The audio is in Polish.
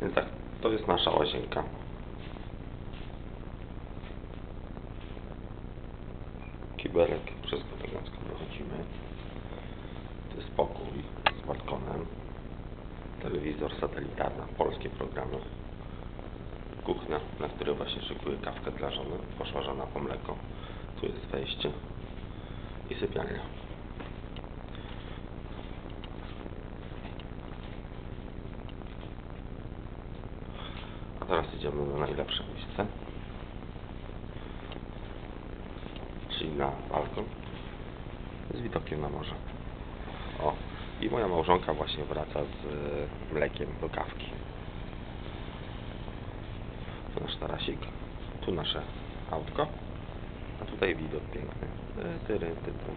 Więc tak, to jest nasza łazienka. Kibelek, wszystko elegancko wychodzimy. To jest pokój z balkonem. Telewizor satelitarny, polskie programy. Kuchnia, na której właśnie szykuję kawkę dla żony. Poszła żona po mleko. Tu jest wejście. I sypialnia. Teraz idziemy na najlepsze miejsce. Czyli na balkon z widokiem na morze. O, i moja małżonka właśnie wraca z e, mlekiem do kawki. Tu nasz tarasik, tu nasze autko, a tutaj widok piękny. E, Tyry, ty, ty.